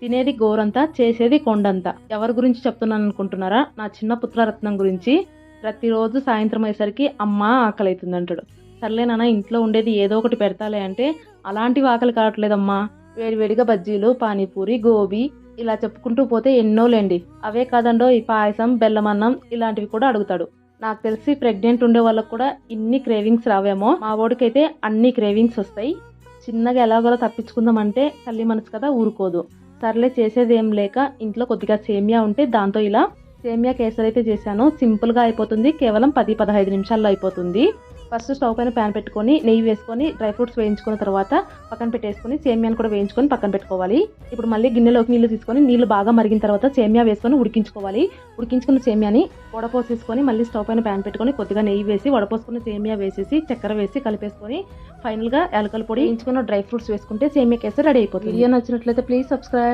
తినేది గోరంతా చేసేది కొండంతా. ఎవరి గురించి చెప్తున్నాను అనుకుంటున్నారా నా చిన్న పుత్రరత్నం గురించి. ప్రతిరోజు సాయంత్రం అయ్యేసరికి అమ్మ ఆకలి అవుతుంది అంటాడు సర్లే నాన్న ఇంట్లో ఉండేది ఏదో ఒకటి పెడతాలే అంటే అలాంటివి ఆకలి కావట్లేదమ్మా. వేడివేడిగా బజ్జీలు పానీపూరి గోబీ ఇలా చెప్పుకుంటూ పోతే ఎన్నోలేండి. అవే కాదండో ఈ పాయసం బెల్లమన్నం ఇలాంటివి కూడా అడుగుతాడు. నాకు తెలిసి ప్రెగ్నెంట్ ఉండే వాళ్ళకు కూడా ఇన్ని క్రేవింగ్స్ రావేమో. మా వాడికైతే అన్ని క్రేవింగ్స్ వస్తాయి. చిన్నగా ఎలాగోలా తప్పించుకుందామంటే తల్లి మనసు కదా ఊరుకోదు. సర్లే చేసేదేం లేక ఇంట్లో కొద్దిగా సేమియా ఉంటే దాంతో ఇలా సేమియా కేసరి అయితే చేశాను. సింపుల్గా అయిపోతుంది. కేవలం పది పదహైదు నిమిషాల్లో అయిపోతుంది. ఫస్ట్ స్టవ్ పైన ప్యాన్ పెట్టుకొని నెయ్యి వేసుకొని డ్రై ఫ్రూట్స్ వేయించుకున్న తర్వాత పక్కన పెట్టేసుకొని సేమియాను కూడా వేయించుకొని పక్కన పెట్టుకోవాలి. ఇప్పుడు మళ్ళీ గిన్నెలోకి నీళ్ళు తీసుకొని నీళ్ళు బాగా మరిగిన తర్వాత సేమియా వేసుకొని ఉడికించుకోవాలి. ఉడికించుకున్న సేమియాని వడపోసేసుకొని మళ్ళీ స్టవ్ పైన ప్యాన్ పెట్టుకొని కొద్దిగా నెయ్యి వేసి వడపోసుకున్న సేమియా వేసేసి చక్కెర వేసి కలిపేసుకొని ఫైనల్గా యాలకల పొడి వేయించుకున్న డ్రై ఫ్రూట్స్ వేసుకుంటే సేమియా కేసరి రెడీ అయిపోతుంది. వీడియో నచ్చినట్లయితే ప్లీజ్ సబ్స్క్రైబ్.